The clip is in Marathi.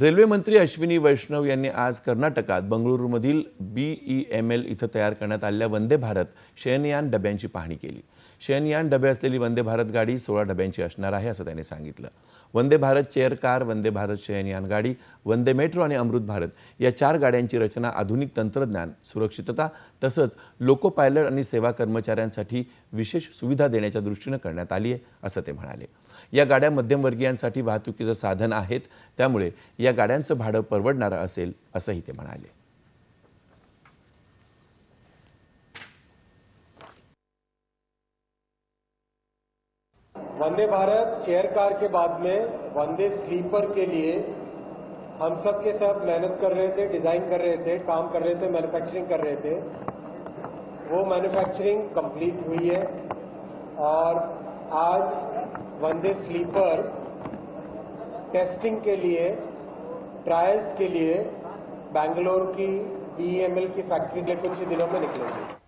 रेल्वे मंत्री अश्विनी वैष्णव यांनी आज कर्नाटकात बंगळुरूमधील बी ई एम एल इथं तयार करण्यात आलेल्या वंदे भारत शयनयान डब्यांची पाहणी केली. शयनयान डबे असलेली वंदे भारत गाडी सोळा डब्यांची असणार आहे असं त्यांनी सांगितलं. वंदे भारत चेअर कार वंदे भारत शयनयान गाडी वंदे मेट्रो आणि अमृत भारत या चार गाड्यांची रचना आधुनिक तंत्रज्ञान सुरक्षितता तसंच लोको पायलट आणि सेवा कर्मचाऱ्यांसाठी विशेष सुविधा देण्याच्या दृष्टीनं करण्यात आली आहे असं ते म्हणाले. या गाड्या मध्यमवर्गीयांसाठी वाहतुकीचं साधन आहेत. त्यामुळे या गाड्यांचं भाडं म्हणाले. वंदे भारत चेयर कार के बाद में वंदे स्लीपर के लिए हम सब के सब मेहनत कर रहे थे, डिज़ाइन कर रहे थे, काम कर रहे थे मैन्युफैक्चरिंग कर रहे थे। वो मैन्युफैक्चरिंग कंप्लीट हुई है और आज वंदे स्लीपर टेस्टिंग के लिए ट्रायल्स के लिए बैंगलोर की बीएमएल की फैक्ट्री से कुछ ही दिनों में निकलेंगे।